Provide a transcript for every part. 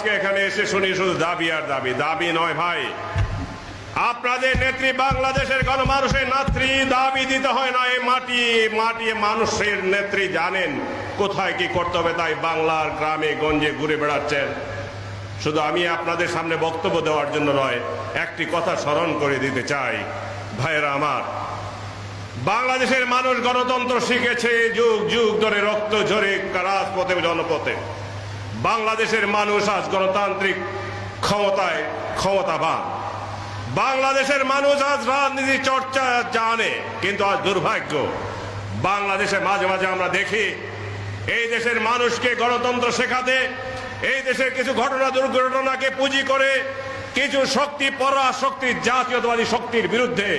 আজকে এখানে এসে শুনি শুধু দাবি আর দাবি। দাবি নয় ভাই। আপনাদের নেত্রী বাংলাদেশের গণমানুষের নেত্রী দাবি দিতে হয় না, এই মাটি মাটি মানুষের নেত্রী জানেন কোথায় কি করতে হবে, তাই বাংলার গ্রামে, গঞ্জে ঘুরে বেড়াচ্ছেন। শুধু আমি আপনাদের সামনে বক্তব্য দেওয়ার জন্য নয়, একটি কথা স্মরণ করে দিতে চাই। ভাইয়েরা আমার, বাংলাদেশের মানুষ গণতন্ত্র শিখেছে, যুগ যুগ ধরে রক্ত ঝরে রাজপথে, জনপথে। বাংলাদেশের মানুষ আজ গণতান্ত্রিক ক্ষমতায় ক্ষমতাবান। বাংলাদেশের মানুষ আজ রাজনীতি চর্চা জানে, কিন্তু আজ দুর্ভাগ্য, বাংলাদেশে মাঝে মাঝে আমরা দেখি, এই দেশের মানুষকে গণতন্ত্র শেখাতে, এই দেশের কিছু ঘটনা দুর্ঘটনাকে পুঁজি করে, কিছু শক্তি পরা শক্তির জাতীয়তাবাদী শক্তির বিরুদ্ধে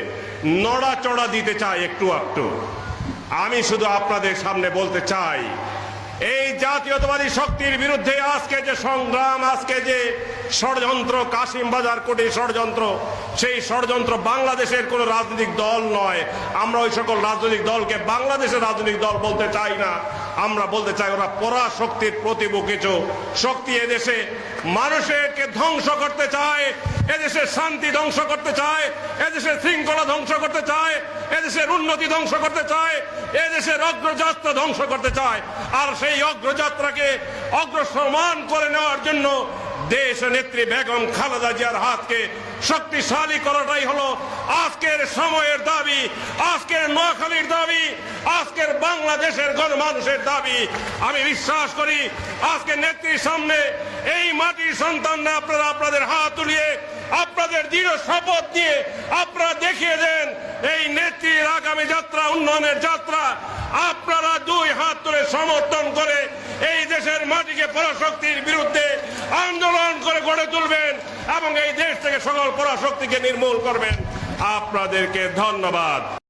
নড়াচড়া দিতে চায় একটু একটু আমি শুধু আপনাদের সামনে বলতে চাই এই জাতীয়তাবাদী শক্তির বিরুদ্ধে আজকে যে সংগ্রাম, আজকে যে ষড়যন্ত্র, কাশিম বাজার কোটি ষড়যন্ত্র, সেই ষড়যন্ত্র বাংলাদেশের কোনো রাজনৈতিক দল নয়। আমরা ওই সকল রাজনৈতিক দলকে বাংলাদেশের রাজনৈতিক দল বলতে চাই না। আমরা বলতে চাই, ওরা পরা শক্তির প্রতিভূ কিছু। শক্তি এদেশে মানুষেরকে ধ্বংস করতে চায় এদেশের শান্তি ধ্বংস করতে চায় এদেশের শৃঙ্খলা ধ্বংস করতে চায়, এদেশের উন্নতি ধ্বংস করতে চায় এদেশের অগ্রযাত্রা ধ্বংস করতে চায়। আর সেই অগ্রযাত্রাকে অগ্রসমান করে নেওয়ার জন্য দেশ নেত্রী বেগম খালেদা জিয়ার হাতকে শক্তিশালী করাটাই হলো আজকের সময়ের দাবি, আজকের নোয়াখালীর দাবি, আজকের বাংলাদেশের গণমানুষের দাবি। আমি বিশ্বাস করি, আজকে নেত্রীর সামনে এই মাটির সন্তানরা আপনারা আপনাদের হাত তুলিয়ে, আপনাদের দৃঢ় শপথ নিয়ে আপনারা দেখিয়ে দেন, এই নেত্রীর আগামী যাত্রা, উন্নয়নের যাত্রা, আপনারা দুই হাত তুলে সমর্থন করে এই দেশের মাটিকে পরাশক্তির বিরুদ্ধে আন্দোলন করে গড়ে তুলবেন এবং এই দেশ থেকে সকল পরাশক্তিকে নির্মূল করবেন। আপনাদেরকে ধন্যবাদ।